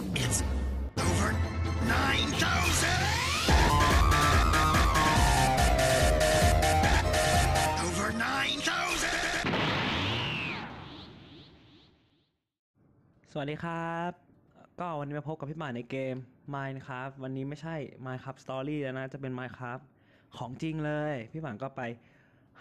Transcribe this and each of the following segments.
It's over 9,000! Over 9,000! สวัสดีครับ ก็วันนี้มาพบกับพี่หมาในเกม Minecraft วันนี้ไม่ใช่ Minecraft Story แล้วนะ จะเป็น Minecraft ของจริงเลย พี่หมานก็ไป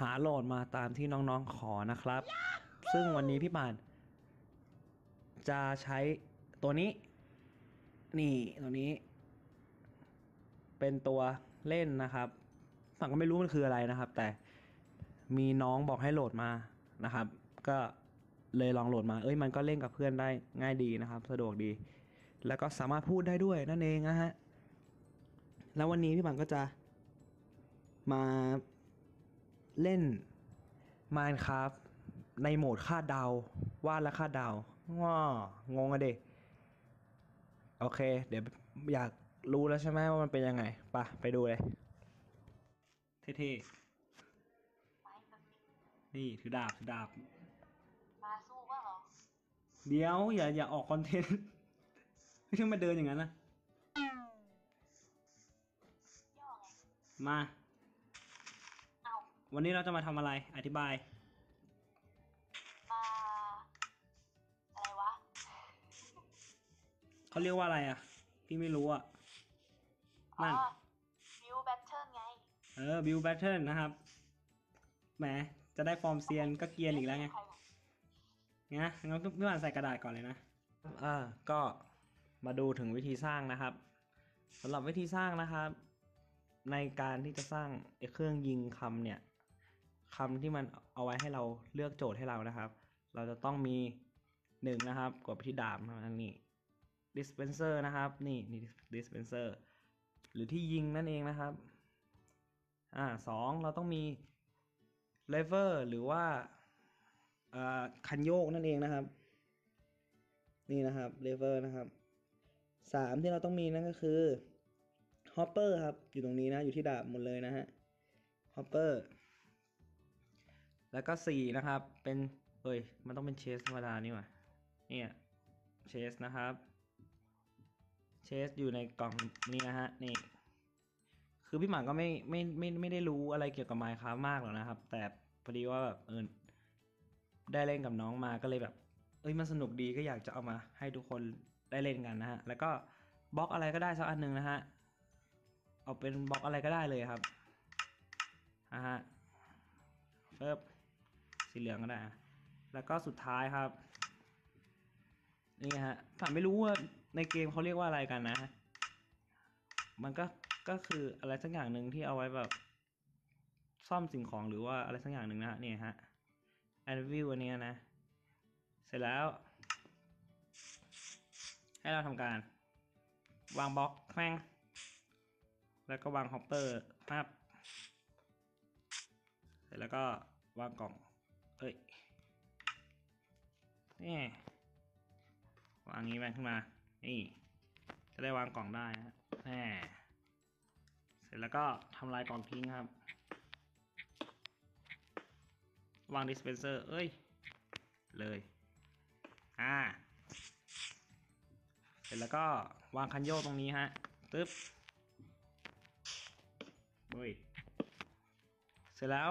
หาโหลดมาตามที่น้องๆขอนะครับ ซึ่งวันนี้พี่หมานจะใช้ตัวนี้ นี่ตัวนี้ เป็นตัวเล่นนะครับฝั่งก็ไม่รู้มันคืออะไรนะครับ แต่มีน้องบอกให้โหลดมานะครับ ก็เลยลองโหลดมา เอ้ยมันก็เล่นกับเพื่อนได้ง่ายดีนะครับ สะดวกดี แล้วก็สามารถพูดได้ด้วยนั่นเองนะฮะแล้ววันนี้พี่บังก็จะมาเล่น Minecraft ในโหมดคาดเดา วาดและคาดเดาว้างงอะเด็ โอเค เดี๋ยวอยากรู้แล้วใช่ไหมว่ามันเป็นยังไงไปะไปดูเลยเท่ๆนี่ถือดาบถือดาบ มาสู้ก็เหรอ เดี๋ยว อย่าอย่าออกคอนเทนต์ไม่ใช่มาเดินอย่างนั้นนะย่อไงมาเอาวันนี้เราจะมาทำอะไรอธิบาย เขาเรียกว่าอะไรอะ พี่ไม่รู้อะอ๋อนั่นบิวแบทเทิลไง เออบิวแบทเทิลนะครับ แหม จะได้ฟอร์มเซียนก็เกรียนอีกแล้วไงใครวะนะงั้นพี่หวานใส่กระดาษก่อนเลยนะอ่าก็มาดูถึงวิธีสร้างนะครับสำหรับวิธีสร้างนะครับ ในการที่จะสร้างไอ้เครื่องยิงคำเนี่ยคำที่มันเอาไว้ให้เราเลือกโจทย์ให้เรานะครับ เราจะต้องมีหนึ่งนะครับกดไปที่ดาบนะครับนี่ dispenser นะครับ นี่นี่ dispenser หรือที่ยิงนั่นเองนะครับ อ่าสองเราต้องมี lever หรือว่าอ่อคันโยกนั่นเองนะครับ นี่นะครับเลเวอร์นะครับสามที่เราต้องมีนั่นก็คือฮอปเปอร์ครับ อยู่ตรงนี้นะ อยู่ที่ดาบหมดเลยนะฮะฮอปเปอร์แล้วก็สี่นะครับ เป็น เอ้ย มันต้องเป็นเชสธรรมดานี่หว่าเนี่ยเชสนะครับ เชสอยู่ในกล่องนี้นะฮะนี่ คือพี่หมาก็ไม่ไม่ไม่ไม่ได้รู้อะไรเกี่ยวกับ Minecraft มากหรอกนะครับ แต่พอดีว่าแบบเออได้เล่นกับน้องมาก็เลยแบบ เอ้ยมันสนุกดีก็อยากจะเอามาให้ทุกคนได้เล่นกันนะฮะ แล้วก็บล็อกอะไรก็ได้สักอันหนึ่งนะฮะ เอาเป็นบล็อกอะไรก็ได้เลยครับนะฮะเฟิบสีเหลืองก็ได้ แล้วก็สุดท้ายครับ นี่ฮะผมไม่รู้ว่า ในเกมเขาเรียกว่าอะไรกันนะฮะมันก็ก็คืออะไรสักอย่างหนึ่งที่เอาไว้แบบ ซ่อมสิ่งของหรือว่าอะไรสักอย่างหนึ่งนะเนี่ยฮะอันวิวอันนี้นะ เสร็จแล้ว ให้เราทำการ วางบล็อกแม่งแล้วก็วางฮอปเปอร์ภาพเสร็จแล้วก็วางกล่องเอ้ยนี่วางงี้แม่งขึ้นมา นี่จะได้วางกล่องได้นะแหมเสร็จแล้วก็ทำลายกล่องทิ้งครับ วาง dispenser เอ้ย เลย อ่า เสร็จแล้วก็วางคันโยกตรงนี้ฮะ ตึ๊บเฮ้ย เสร็จแล้ว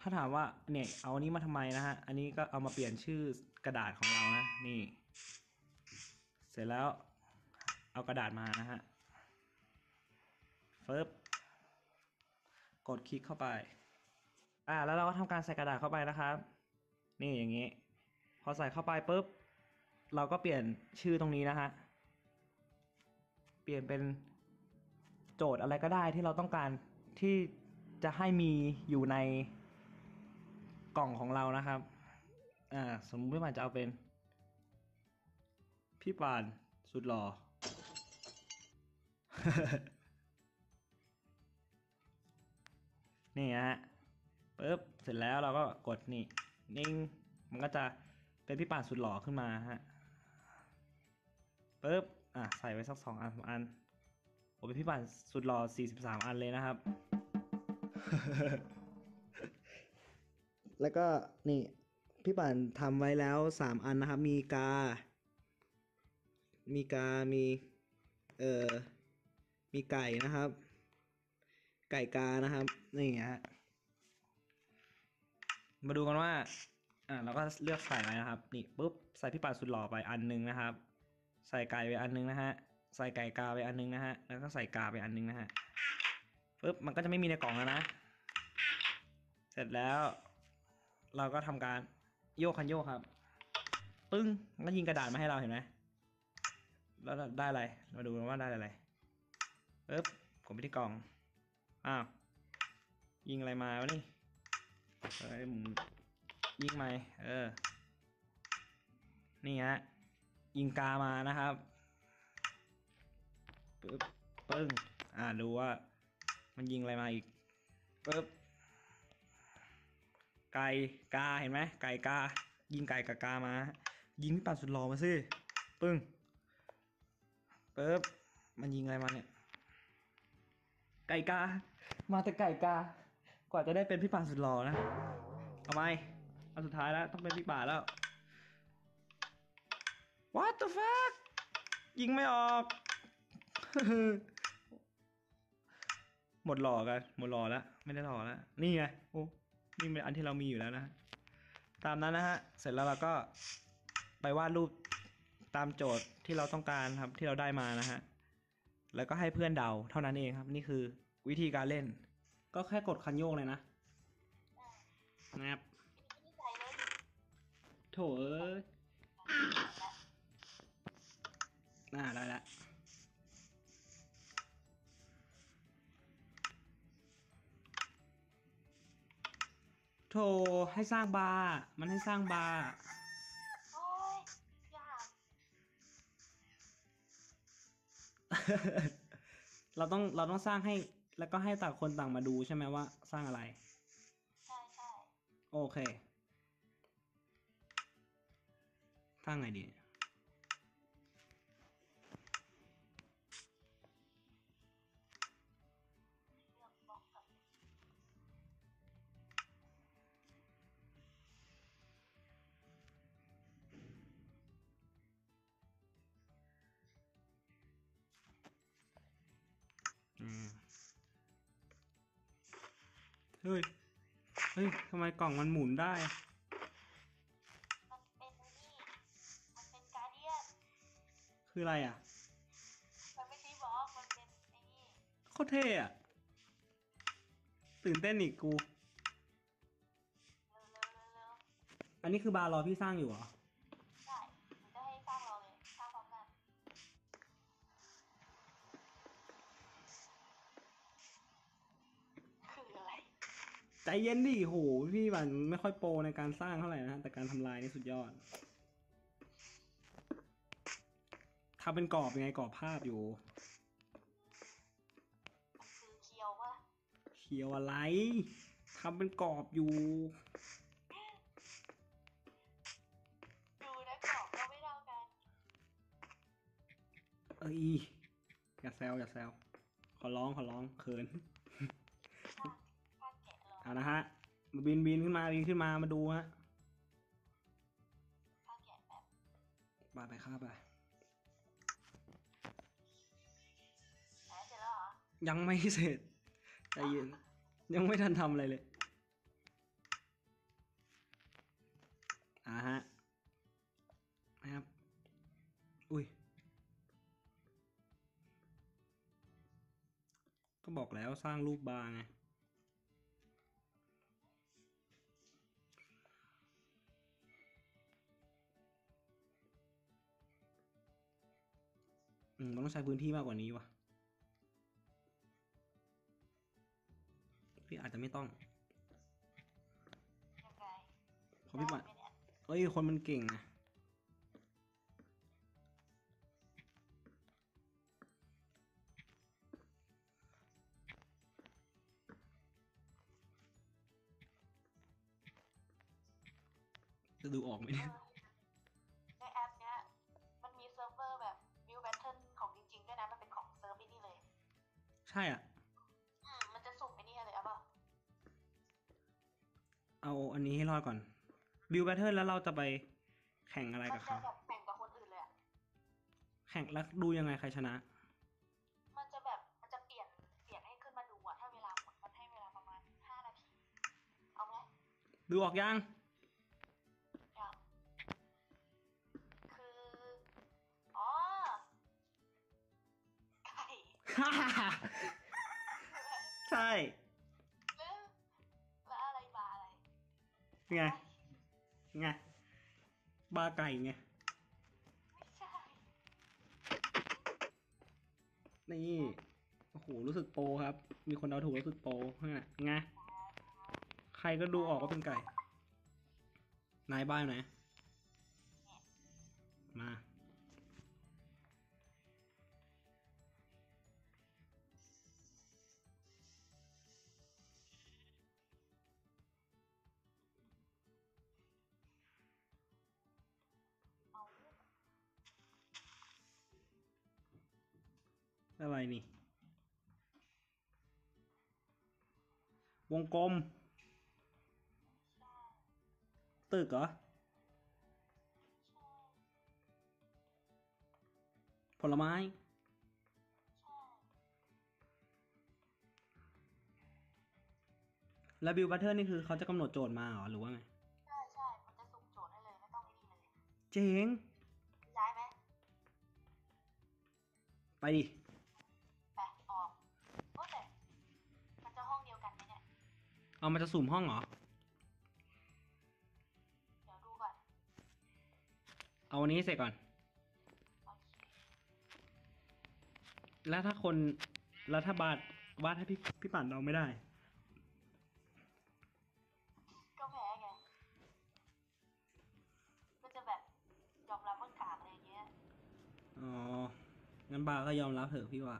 ถ้าถามว่าเนี่ยเอาอันนี้มาทำไมนะฮะ อันนี้ก็เอามาเปลี่ยนชื่อกระดาษของเรานะ นี่ เสร็จแล้วเอากระดาษมานะฮะเฟิบกดคลิกเข้าไป อ่า แล้วเราก็ทำการใส่กระดาษเข้าไปนะครับ นี่อย่างนี้ พอใส่เข้าไปปุ๊บ เราก็เปลี่ยนชื่อตรงนี้นะฮะ เปลี่ยนเป็นโจทย์อะไรก็ได้ที่เราต้องการที่จะให้มีอยู่ในกล่องของเรานะครับ อ่า สมมติว่าจะเอาเป็น พี่ปานสุดหล่อ นี่ฮะปุ๊บเสร็จแล้วเราก็กดนี่นิ่งมันก็จะเป็นพี่ปานสุดหล่อขึ้นมาฮะปุ๊บอะใส่ไว้สักสองอันสามอันโอ้เป็นพี่ปานสุดหล่อสี่สิบสามอันเลยนะครับ แล้วก็นี่พี่ป่านทำไว้แล้วสามอันนะครับ มีกา มีกา มี เอ่อ มีไก่นะครับ ไก่กานะครับ นี่ฮะ มาดูกันว่า อ่าเราก็เลือกใส่อะไรนะครับ นี่ปุ๊บ ใส่พี่ป่าสุดหล่อไปอันหนึงนะครับ ใส่ไก่ไปอันหนึงนะฮะ ใส่ไก่กาไปอันหนึงนะฮะ แล้วก็ใส่กาไปอันหนึงนะฮะปุ๊บ มันก็จะไม่มีในกล่องแล้วนะ เสร็จแล้ว เราก็ทำการโยกคันโยกครับ ปึ้งก็ยิงกระดาษมาให้เราเห็นไหม แล้วได้อะไร มาดูว่าได้อะไรปึ๊บกดไปที่กล่อง อ้าว ยิงอะไรมาวะนี่เอ้ยมยิงไหมเออ นี่ฮะ ยิงกามานะครับปึ๊บปึ้ง อ่าดูว่า มันยิงอะไรมาอีกปึ๊บ ไก่กาเห็นไหมไก่กา ยิงไก่กับกามา ยิงพี่ปัดสุดหล่อมาสิ ปึ้ง ปึ๊บมันยิงอะไรมาเนี่ย ไก่กา มาแต่ไก่กา กว่าจะได้เป็นพี่ป่าสุดหล่อนะเอาไหมเอาสุดท้ายแล้วต้องเป็นพี่ป่าแล้ว What the fuck ยิงไม่ออก หมดหล่อกัน หมดหล่อแล้ว ไม่ได้หล่อแล้ว นี่ไง โอ้ นี่เป็นอันที่เรามีอยู่แล้วนะ ตามนั้นนะฮะ เสร็จแล้วเราก็ไปวาดรูป ตามโจทย์ที่เราต้องการครับที่เราได้มานะฮะแล้วก็ให้เพื่อนเดาเท่านั้นเองครับ นี่คือวิธีการเล่น ก็แค่กดคันโยกเลยนะนะครับโถเอ้ยน่าได้ล้วโถให้สร้างบาร์มันให้สร้างบาร์ เราต้องเราต้องสร้างให้แล้วก็ให้ต่างคนต่างมาดูใช่ไหมว่า สร้างอะไร ใช่ใช่โอเคสร้างไงดี เฮ้ย เฮ้ยทำไมกล่องมันหมุนได้อะมันเป็นนี่ มันเป็นการเดียนคืออะไรอะ มันไม่ใช่บล็อกมันเป็นไอ้นี่ โคตรเท่อะตื่นเต้นอีกกู เร็วเร็วเร็วเร็วอันนี้คือบาร์รอพี่สร้างอยู่เหรอ ใจเย็นดิโหพี่บันไม่ค่อยโปรในการสร้างเท่าไหร่นะแต่การทำลายนี่สุดยอดทำเป็นกรอบยังไงกรอบภาพอยู่มันคือเคียวว่าเขียวอะไรทำเป็นกรอบอยู่ ดูนะกรอบก็ไม่เท่ากัน เอ้ยอย่าแซวอย่าแซวขอร้องขอร้องเขินข้างแกะ เราเอานะฮะมาบินบินขึ้นมาบินขึ้นมามาดูฮะข้างแกะแบบไปไปครับไปไหนเสร็จแล้วเหรอยังไม่เสร็จใจเย็นยังไม่ทันทำอะไรเลยอ่าฮะนะครับ อุ้ย ก็บอกแล้วสร้างรูปบาร์ไง มมันต้องใช้พื้นที่มากกว่านี้ว่ะพี่อาจจะไม่ต้องยังไงเพราะพี่ปัดได้ไหมเนี่ยเอ้ย คนมันเก่งนะจะดูออกไหมเนี่ย ช่อะ อืมมันจะสุ่มไอ้นี่เลยอะเปล่าเอาอันนี้ให้รอดก่อน บิวแบทเทิลแล้วเราจะไปแข่งอะไรมักับจะเขาแบบแข่งกับคนอื่นเลยอะ แข่งแล้วดูยังไงใครชนะ มันจะแบบมันจะเปลี่ยนเปลี่ยนให้ขึ้นมาดูอะถ้าเวลาหมดมันให้เวลาประมาณห้านาที เอาไหมดูออกยังยัง ใช่ แล้วแล้วอะไรบาอะไรไง ไง บาไก่ไง ไม่ใช่นี่ โอ้โห รู้สึกโปรครับ มีคนเดาถูกรู้สึกโปรนี่นแหละไง ใครก็ดูออกว่าเป็นไก่ นายบ้านไหน มาเอา อะไรนี่ วงกลมใช่ตึกเหรอใช่ผลไม้ใช่แล้วบิวบัตเทอร์นี่คือเขาจะกำหนดโจทย์มาเหรอ หรือว่าไง ใช่ใช่มันจะสุ่มโจทย์ให้เลย ไม่ต้องไอ้นี่เลย เจ๋ง ย้ายไหม ไปดิ เอามันจะสุ่มห้องเหรอ เดี๋ยวดูก่อน เอาวันนี้ให้เสร็จก่อนโอเคแล้วถ้าคนแล้วถ้าบาดวาดให้พี่พี่ปั่นเราไม่ได้ ก็แพ้ไง ก็จะแบบยอมรับว่ากากอะไรอย่างเงี้ย อ๋อ งั้นบาก็ยอมรับเถอะพี่ว่า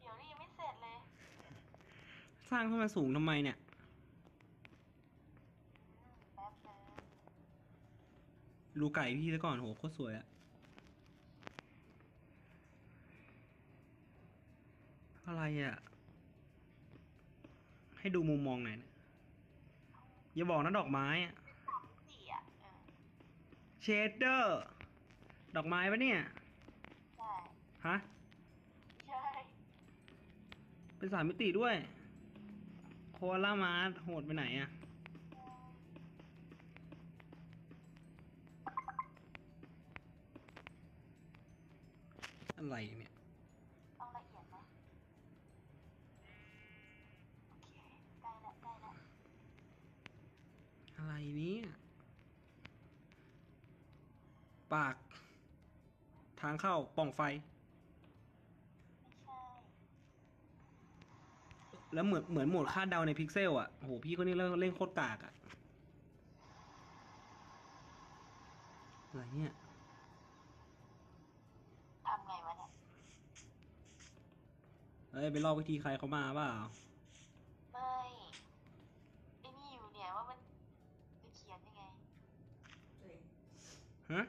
เดี๋ยวนี่ยังไม่เสร็จเลย สร้างขึ้นมาสูงทำไมเนี่ย อืมแป๊บนึง ดูไก่พี่ซะก่อนโหโคตรสวยอะอะไรอะให้ดูมุมมองหน่อยนะอย่าบอกนะดอกไม้อะสี่อะเออเชดเดอร์ ดอกไม้ปะเนี่ย ใช่ ฮะ ใช่ เป็นสามมิติด้วย โคอาล่ามาร์โหดไปไหนอะ อะไรเนี่ยต้องละเอียดไหมโอเคได้ละได้ละอะไรเนี่ย ปาก ทางเข้าปล่องไฟ ไม่ใช่แล้วเหมือนเหมือนโหมดคาดเดาในพิกเซลอะโอ้โหพี่คนนี้เล่นเล่นโคตรกากอะอะไรเนี่ย ทำไงวะเนี่ย เอ้ยไปลอกวิธีใครเขามาเปล่าไม่ไอ้นี่อยู่เนี่ยว่ามันจะเขียนยังไงฮะ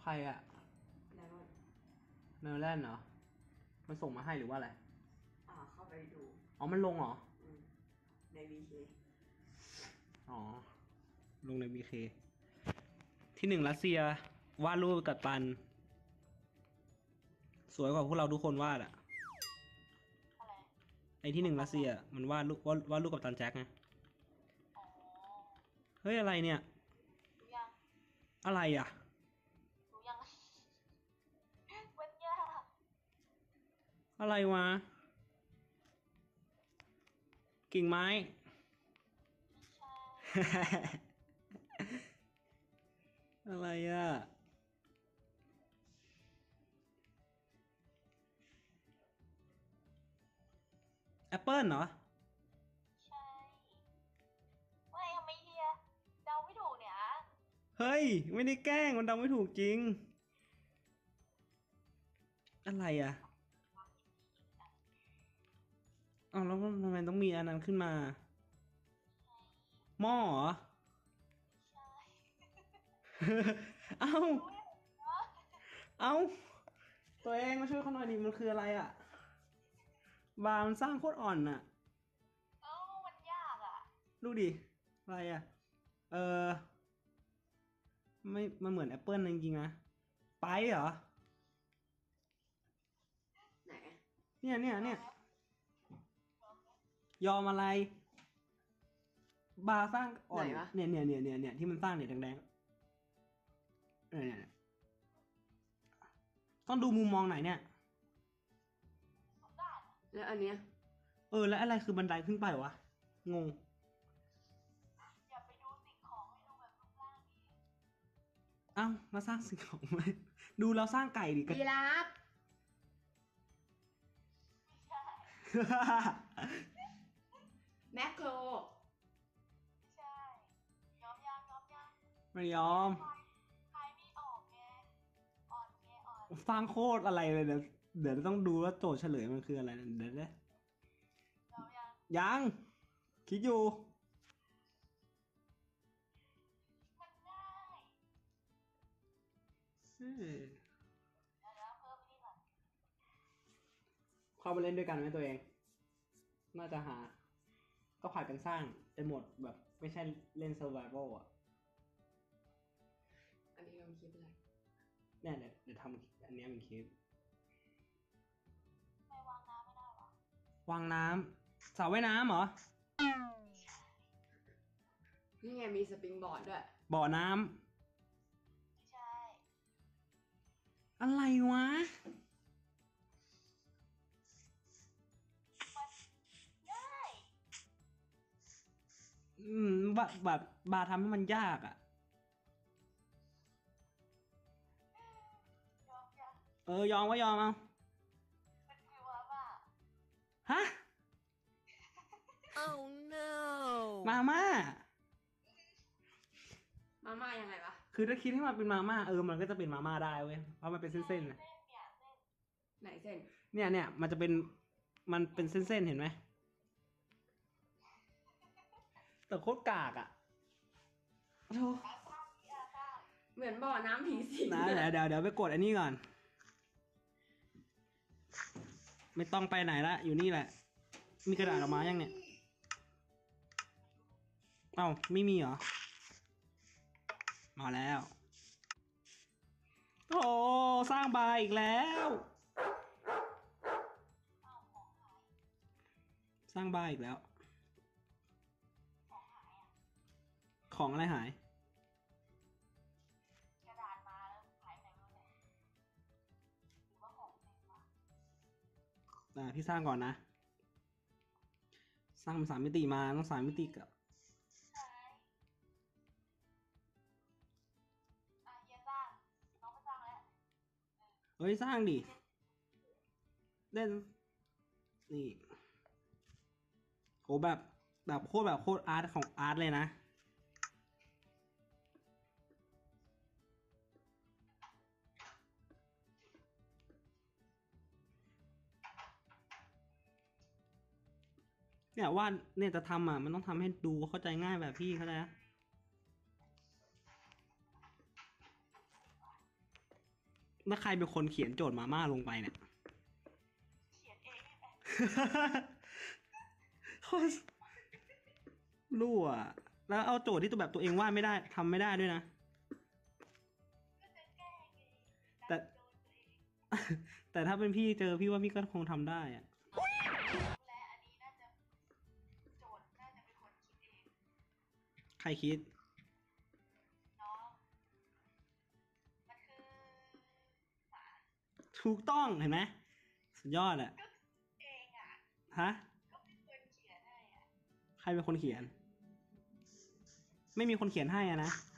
ใครอะแล้วเนอร์แลนด์เหรอ มันส่งมาให้หรือว่าอะไร อ่าเข้าไปดูอ๋อ มันลงเหรอ อืมในวีเคอ๋อ ลงในบีเค ที่หนึ่งรัสเซียวาดรูปกับตัน สวยกว่าพวกเราทุกคนวาดอะอะไรไอที่หนึ่งรัสเซียมันวาดรูปวาดวาดรูปกับตันแจ็คไงอ๋อเฮ้ยอะไรเนี่ย รู้ยัง อะไรอะ รู้ยัง มันยากอะไรวะกิ่งไม้ ไม่ใช่ อะไรอะ แอปเปิลเหรอ ใช่ไม่ทำไมเฮียเดาไม่ถูกเนี่ยอะเฮ้ย ไม่ได้แกล้งมันเดาไม่ถูกจริง อะไรอะอ้าวแล้วทำไมต้องมีอันนั้นขึ้นมา หม้อเหรอ ใช่เอ้ารู้ยังวะเอ้า ตัวเองมาช่วยเขาหน่อยดิมันคืออะไรอะ บาร์มันสร้างโคตรอ่อนอะเอ้ามันยากอะดูดิ อะไรอะเออ ไม่มันเหมือนแอปเปิลจริงๆนะ ไปเหรอ ไหนอะเนี่ยเนี่ยเนี่ย ยอมอะไร บาร์สร้างอ่อนเนี่ยเนี่ยเนี่ยเนี่ยเนี่ยที่มันสร้างเนี่ยแดงๆเนี่ยเนี่ยเนี่ยต้องดูมุมมองไหนเนี่ย แล้วอันเนี้ย เออ แล้วอะไรคือบันไดขึ้นไปวะ งง อย่าไปดูสิ่งของให้ดูแบบรูปร่างดีเอ้ามาสร้างสิ่งของไหมดูเราสร้างไก่ดิกัน ยี ราฟไม่ใช่แมคโครไม่ใช่ยอมยังยอมยังไม่ยอมใครใครไม่ออกไงอ่อนไงอ่อนสร้างโคตรอะไรเลยเดี๋ยว เดี๋ยวต้องดูว่าโจทย์เฉลยมันคืออะไรนะเดี๋ยวนะยอมยังยัง คิดอยู่ มันง่ายเอ้ยเดี๋ยวเราเพิ่มนี่ก่อนเข้าไปเล่นด้วยกันไหมตัวเอง น่าจะหา ก็ผ่านกันสร้างเป็นโหมดแบบ ไม่ใช่เล่น survival อะ อันนี้ลองคิดอะไรเนี่ยเดี๋ยวเดี๋ยวทำอันเนี้ยเป็นคลิป วางน้ำสระว่ายน้ำเหรอ นี่ไงมีสปริงบอร์ดด้วย บ่อน้ำไม่ใช่อะไรวะง่ายอืมแบบแบบบาร์ทำให้มันยากอะ ยอมยังเออยอมก็ยอมเอามันคือว่าว่า ฮะ Oh no! มาม่า มาม่ายังไงวะคือถ้าคิดให้มันเป็นมาม่าเออมันก็จะเป็นมาม่าได้เว้ยเพราะมันเป็นเส้นๆนะเส้นเนี่ยเส้นไหนเส้น เนี่ยเนี่ยมันจะเป็นมันเป็นเส้นๆเห็นไหมแต่โคตรกากอะโธ่อาข้าวที่อาข้าวเหมือนบ่อน้ำผีสิงนะเดี๋ยวเดี๋ยวเดี๋ยวไปกดอันนี้ก่อน ไม่ต้องไปไหนละ อยู่นี่แหละ มีกระดาษออกมายังเนี่ย เอ้า ไม่มีเหรอ มาแล้ว โอ้สร้างบาร์อีกแล้ว สร้างบาร์อีกแล้ว ของหายอะของอะไรหาย อ่าพี่สร้างก่อนนะ สร้างเป็นสามมิติมาต้องสามมิติกับหายอะเฮียสร้างน้องไม่สร้างแล้วเฮ้ยสร้างดิเล่นนี่โหแบบแบบโคตรแบบโคตรอาร์ตของอาร์ตเลยนะ เนี่ยว่าดเนี่ยจะทำอะมันต้องทำให้ดูเข้าใจง่ายแบบพี่เข้าใจนะแล้วใครเป็นคนเขียนโจทย์มาม่าลงไปเนี่ยเขียนเองนี่แหละโคตรรั่วแล้วเอาโจทย์ที่ตัวแบบตัวเองวาดไม่ได้ทำไม่ได้ด้วยนะก็จะแก้ไงแต่ดันโดนตัวเองแต่ถ้าเป็นพี่เจอพี่ว่าพี่ก็คงทำได้อะและ ใครคิด น้องมันคือหมาถูกต้องเห็นไหมสุดยอดอะก็เองอะ ฮะ ก็เป็นคนเขียนให้อะ ใครเป็นคนเขียน ไม่มีคนเขียนให้อะนะเ